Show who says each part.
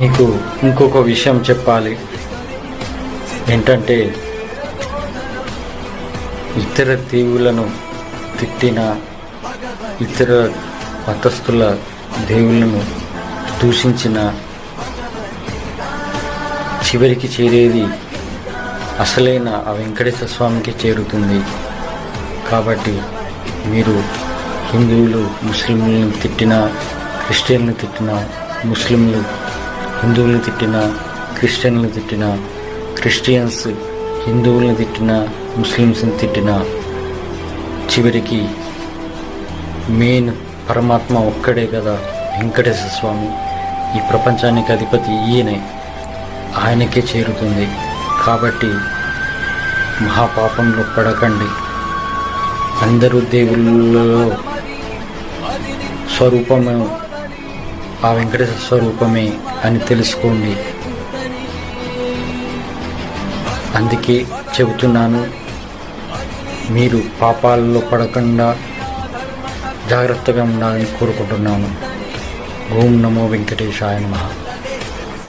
Speaker 1: మీకు ఇంకొక విషయం చెప్పాలి. ఏంటంటే ఇతర దేవులను తిట్టిన ఇతర మతస్థుల దేవులను దూషించిన చివరికి చేరేది అసలైన ఆ వెంకటేశ్వర స్వామికి చేరుతుంది. కాబట్టి మీరు హిందువులు ముస్లింలను తిట్టిన క్రిస్టియన్లు తిట్టిన ముస్లింలు హిందువులను తిట్టినా క్రిస్టియన్లు తిట్టిన క్రిస్టియన్స్ హిందువులను తిట్టిన ముస్లిమ్స్ని తిట్టిన చివరికి మెయిన్ పరమాత్మ ఒక్కడే కదా వెంకటేశ్వర స్వామి. ఈ ప్రపంచానికి అధిపతి ఈయనే. ఆయనకే చేరుతుంది. కాబట్టి మహాపాపంలో పడకండి. అందరూ దేవుళ్ళలో స్వరూపము ఆ వెంకటేశ్వర స్వరూపమే అని తెలుసుకోండి. అందుకే చెబుతున్నాను మీరు పాపాలలో పడకుండా జాగ్రత్తగా ఉండాలని కోరుకుంటున్నాను. ఓం నమో వెంకటేశాయ నమ.